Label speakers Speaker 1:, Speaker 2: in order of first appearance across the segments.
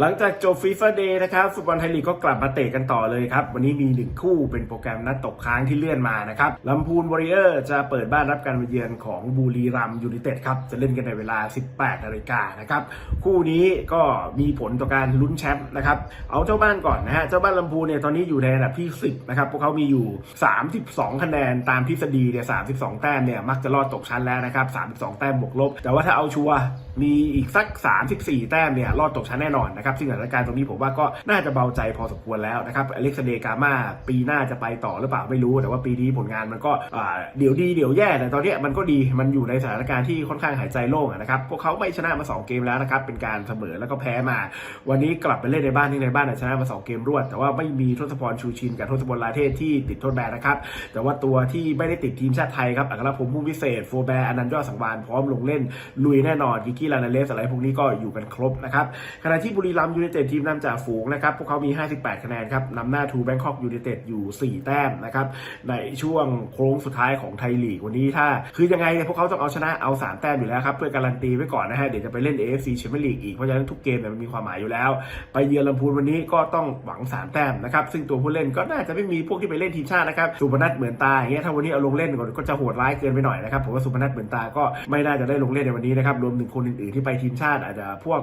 Speaker 1: หลังจากจบฟีฟ่าเดย์นะครับฟุตบอลไทยลีกก็กลับมาเตะกันต่อเลยครับ วันนี้มีหนึ่งคู่เป็นโปรแกรมนัดตกค้างที่เลื่อนมานะครับลำพูนวอริเออร์จะเปิดบ้านรับการมาเยือนของบุรีรัมยูไนเต็ดครับ จะเล่นกันในเวลา 18นาฬิกานะครับ คู่นี้ก็มีผลต่อการลุ้นแชมป์นะครับ เอาเจ้าบ้านก่อนนะฮะ เจ้าบ้านลำพูนเนี่ยตอนนี้อยู่ในอันดับที่ 10 นะครับ พวกเขามีอยู่ 32 คะแนนตามทฤษฎีเนี่ย 32 แต้มเนี่ยมักจะรอดตกชั้นแล้วนะครับ 32 แต้มบวกลบ แต่ว่าถ้าเอาชัวร์มีอีกสัก 34 แต้มเนี่ยรอดตกชั้นแน่นอนนะครับซึ่งสถานการณ์ตรงนี้ผมว่าก็น่าจะเบาใจพอสมควรแล้วนะครับอเล็กซานเดร์กามาปีหน้าจะไปต่อหรือเปล่าไม่รู้ แต่ว่าปีนี้ผลงานมันก็เดี๋ยวดีเดี๋ยวแย่แต่ตอนนี้มันก็ดีมันอยู่ในสถานการณ์ที่ค่อนข้างหายใจโล่งนะครับพวกเขาไม่ชนะมา 2 เกมแล้วนะครับเป็นการเสมอแล้วก็แพ้มา วันนี้กลับไปเล่นในบ้านที่ในบ้านชนะมา 2 เกมรวด แต่ว่าไม่มีทศพรชูชินกับทศพลลาเทศที่ติดโทษแบนนะครับแต่ว่าตัวที่ไม่ได้ติดทีมชาติไทยครับอัครพงษ์พุ่มวิเศษโฟแบร์อนันต์ยอดสังวานพร้อมลงเล่นลุยแน่นอนกิกกี้ลานาเลสอะไรพวกนี้ก็อยู่กันครบนะครับขณะที่บุรีรัมยูไนเต็ดทีมนำจ่าฝูงนะครับ พวกเขามี 58 คะแนนครับนำหน้าทูแบงคอกยูไนเต็ดอยู่ 4 แต้มนะครับ ในช่วงโค้งสุดท้ายของไทยลีกวันนี้ถ้า คือยังไงเนี่ยพวกเขาต้องเอาชนะเอา 3 แต้มอยู่แล้วครับ เพื่อการันตีไว้ก่อนนะฮะ เดี๋ยวจะไปเล่น AFC แชมเปี้ยนลีกอีก เพราะฉะนั้นทุกเกมเนี่ยมันมีความหมายอยู่แล้ว ไปเยือนลำพูนวันนี้ก็ต้องหวัง 3 แต้มนะครับ ซึ่งตัวผู้เล่นก็น่าจะไม่มีพวกที่ไปเล่นทีมชาตินะครับสุพนัทเหมือนตาอย่างเงี้ยถ้าวันนี้เอาลงเล่นก่อนก็จะโหดร้ายเกินไปหน่อยนะครับผมว่าสุพนัทเหมือนตาก็ไม่น่าจะได้ลงเล่นในวันนี้นะครับรวมถึงคนอื่นๆที่ไปทีมชาติอาจจะพวก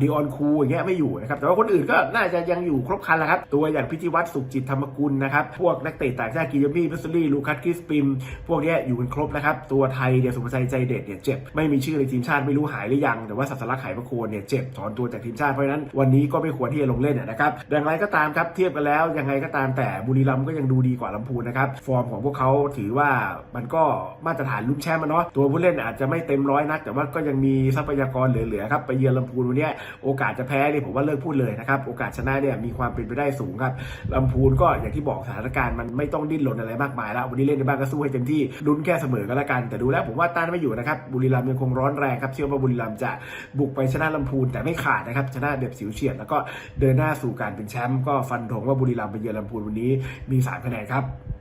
Speaker 1: ดิออนคูอย่างเงี้ยไม่อยู่นะครับแต่ว่าคนอื่นก็น่าจะยังอยู่ครบคันแหละครับ ตัวอย่างพิจิวัตรสุขจิตธรรมกุลนะครับพวกนักเตะต่างชาติกิยามี่พิสซลี่ลูคัสคริสปิม พวกนี้อยู่กันครบนะครับตัวไทยเนี่ยสุภชัยใจเด็ดเนี่ยเจ็บไม่มีชื่อในทีมชาติไม่รู้หายหรือยัง แต่ว่าสัสลักไหประโคนเนี่ยเจ็บถอนตัวจากทีมชาติเพราะฉะนั้นวันนี้ก็ไม่ควรที่จะลงเล่นนะครับอย่างไรก็ตามครับเทียบกันแล้วยังไงก็ตามแต่บุรีรัมย์ก็ยังดูดีกว่าลำพูนนะครับฟอร์มของพวกเขาถือว่ามันก็มาตรฐานลุ้นแชมป์เนาะตัวผู้เล่นอาจจะไม่เต็มร้อยนัก แต่ว่าก็ยังมีทรัพยากรเหลือๆครับไปเยือนลำพูนวันนี้โอกาสจะแพ้นี่ยผมว่าเลิกพูดเลยนะครับโอกาสชนะเนี่ยมีความเป็นไปได้สูงครับลำพูนก็อย่างที่บอกสถานการณ์มันไม่ต้องดิ้นรนอะไรมากมายแล้ววันนี้เล่นในบ้านก็สู้ให้เต็มที่ลุ้นแค่เสมอก็แล้วกัน แต่ดูแล้วผมว่าต้านไม่อยู่นะครับบุรีรัมย์ยังคงร้อนแรงครับเชื่อว่าบุรีรัมย์จะบุกไปชนะลำพูนแต่ไม่ขาดนะครับชนะเด็บสิวเฉียดแล้วก็เดินหน้าสู่การเป็นแชมป์ก็ฟันธงว่าบุรีรัมย์ไปเยือนลำพูนวันนี้มีสามคะแนนครับ